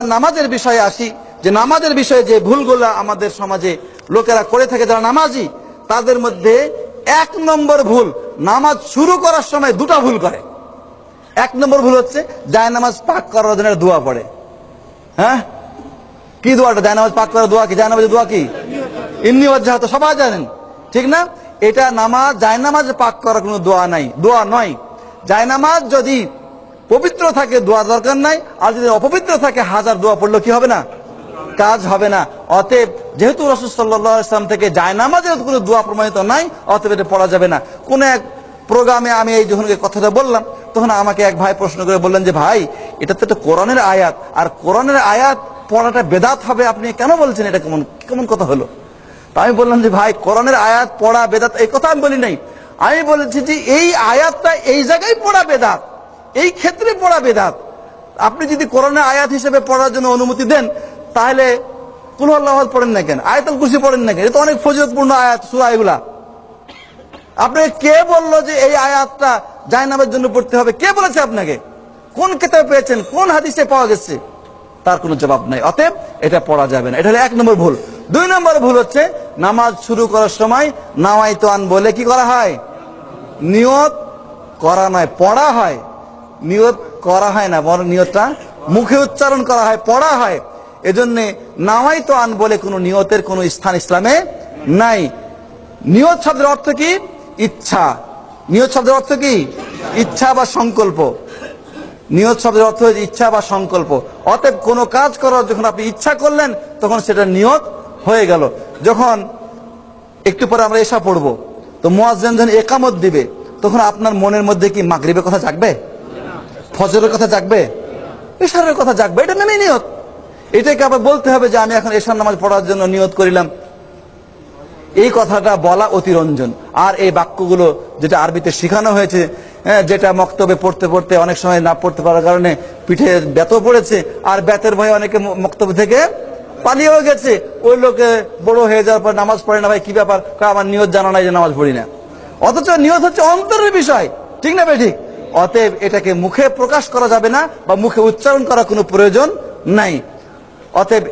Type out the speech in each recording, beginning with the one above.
নামাজের বিষয়ে আসি, যে নামাজের বিষয়ে যে ভুলগুলো আমাদের সমাজে লোকেরা করে থাকে যারা নামাজি, তাদের মধ্যে এক নম্বর ভুল, নামাজ শুরু করার সময় দুটা ভুল করে। এক নম্বর ভুল হচ্ছে জায় নামাজ পাক করার জন্য দোয়া পড়ে। হ্যাঁ? কি দোয়াটা? জায় নামাজ পাক করার দোয়া কি? জায় নামাজের দোয়া কি? ইন্নি ওয়াজ্জাহাত সবাই জানেন। ঠিক না? এটা নামাজ জায় নামাজ পাক করার কোনো দোয়া নাই, দোয়া নয়। জায় নামাজ যদি পবিত্র থাকে, দোয়া দরকার নাই। আর যদি অপবিত্র থাকে, হাজার দোয়া পড়ল কি হবে না? কাজ হবে না। অতএব, যেহেতু রসুল সাল্লাহ ইসলাম থেকে যায় নামাজের কোনো দোয়া প্রমাণিত নাই, অতএব এটা পড়া যাবে না। কোন এক প্রোগ্রামে আমি এই যখন কথাটা বললাম, তখন আমাকে এক ভাই প্রশ্ন করে বললেন যে, ভাই এটা তো একটা কোরআনের আয়াত, আর কোরআনের আয়াত পড়াটা বেদাত হবে, আপনি কেন বলছেন এটা কেমন কেমন কথা হলো? আমি বললাম যে, ভাই, কোরআনের আয়াত পড়া বেদাত, এই কথা আমি বলি নাই। আমি বলেছি যে, এই আয়াতটা এই জায়গায় পড়া বেদাত। এই ক্ষেত্রে পড়া বেদাত। আপনি যদি করোনা আয়াত হিসেবে পড়ার জন্য অনুমতি দেন, তাহলে কুল আল্লাহ পড়েন না কেন? আয়াতুল কুরসি পড়েন না কেন? এটা অনেক ফজিলতপূর্ণ আয়াত, সুরা এগুলা। আপনাকে কে বলল যে এই আয়াতটা জায়নামের জন্য পড়তে হবে? কে বলেছে আপনাকে? কোন কেতাবে পেয়েছেন? কোন হাদিসে পাওয়া গেছে? তার কোনো জবাব নাই। অতএব এটা পড়া যাবে না। এটা হলো এক নম্বর ভুল। দুই নম্বর ভুল হচ্ছে, নামাজ শুরু করার সময় নামাই তো আন বলে কি করা হয়? নিয়ত করা নয়, পড়া হয়। নিয়ত করা হয় না, বরং নিয়তটা মুখে উচ্চারণ করা হয়, পড়া হয়। এজন্যে নামাই তো আন বলে কোনো নিয়তের কোনো স্থান ইসলামে নাই। নিয়ত শব্দের অর্থ কি? ইচ্ছা। নিয়ত শব্দের অর্থ কি? ইচ্ছা বা সংকল্প। নিয়ত শব্দের অর্থ হচ্ছে ইচ্ছা বা সংকল্প। অতএব কোনো কাজ করার যখন আপনি ইচ্ছা করলেন, তখন সেটা নিয়ত হয়ে গেল। যখন একটু পরে আমরা এসা পড়ব, তো মোয়াজ্জেন একামত দিবে, তখন আপনার মনের মধ্যে কি মাগরিবের কথা জাগবে? ফজরের কথা জাগবে? এশারের কথা জাগবে? এটা মেনে নিয়ত। এটাকে আবার বলতে হবে যে আমি এখন এশার নামাজ পড়ার জন্য নিয়ত করিলাম। এই কথাটা বলা অতিরঞ্জন। আর এই বাক্যগুলো যেটা আরবিতে শেখানো হয়েছে হ্যাঁ, যেটা মক্তবে পড়তে পড়তে অনেক সময় না পড়তে পারার কারণে পিঠে ব্যত পড়েছে আর ব্যতের ভয়ে অনেকে মক্তব্য থেকে পালিয়েও গেছে। ওই লোকে বড় হয়ে যাওয়ার পর নামাজ পড়ে না ভাই কি ব্যাপার? আমার নিয়ত জানা নাই যে নামাজ পড়ি না। অথচ নিয়ত হচ্ছে অন্তরের বিষয়। ঠিক না ভাই ঠিক? অতএব এটাকে মুখে প্রকাশ করা যাবে না বা মুখে উচ্চারণ করার কোনো প্রয়োজন নাই। অতএব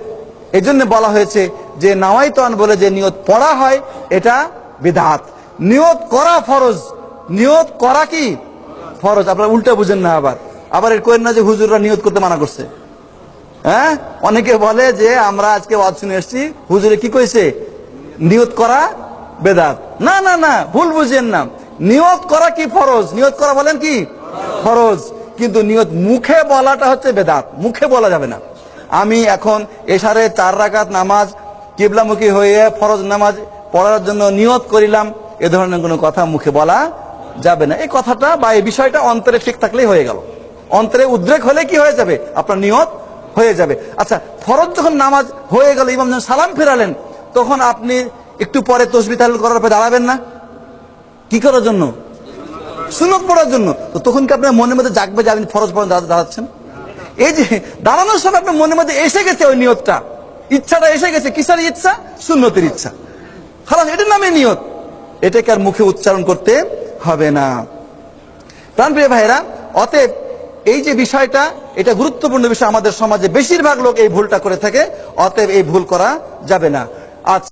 এই জন্য বলা হয়েছে যে নাওয়াইতান বলে যে নিয়ত পড়া হয়, এটা বিধাত। নিয়ত করা ফরজ। নিয়ত করা কি? ফরজ। আপনারা উল্টা বুঝেন না আবার। আবার এর করেন না যে হুজুররা নিয়ত করতে মানা করছে। হ্যাঁ? অনেকে বলে যে আমরা আজকে ওয়াজ শুনে এসছি, হুজুরে কি কইছে? নিয়ত করা বেদাত। না না না, ভুল বুঝেন না। নিয়ত করা কি ফরজ? নিয়ত করা বলেন কি? ফরজ। কিন্তু নিয়ত মুখে বলাটা হচ্ছে বেদাত। মুখে বলা যাবে না। আমি এখন এসারে চার রাকাত নামাজ, কিবলামুখী হয়ে ফরজ নামাজ পড়ার জন্য নিয়ত করিলাম, এ ধরনের কোনো কথা মুখে বলা যাবে না। এই কথাটা বা এই বিষয়টা অন্তরে ঠিক থাকলেই হয়ে গেল। অন্তরে উদ্রেক হলে কি হয়ে যাবে? আপনার নিয়ত হয়ে যাবে। আচ্ছা ফরজ যখন নামাজ হয়ে গেল, ইমাম সালাম ফেরালেন, তখন আপনি একটু পরে তসবি তাহলে করার পর দাঁড়াবেন না? কি করার জন্য? সুনত পড়ার জন্য। তো তখন কি আপনার মনের মধ্যে জাগবে যে আপনি ফরজ দাঁড়া- দাঁড়াচ্ছেন এই যে দাঁড়ানোর সময় আপনার মনের মধ্যে এসে গেছে ওই নিয়তটা। ইচ্ছাটা এসে গেছে। কিসের ইচ্ছা? সুন্নতের ইচ্ছা। খালাস, এটার নামে নিয়ত। এটাকে আর মুখে উচ্চারণ করতে হবে না। প্রাণপ্রিয় ভাইরা অতএব এই যে বিষয়টা, এটা গুরুত্বপূর্ণ বিষয় আমাদের সমাজে। বেশিরভাগ লোক এই ভুলটা করে থাকে। অতএব এই ভুল করা যাবে না। আজ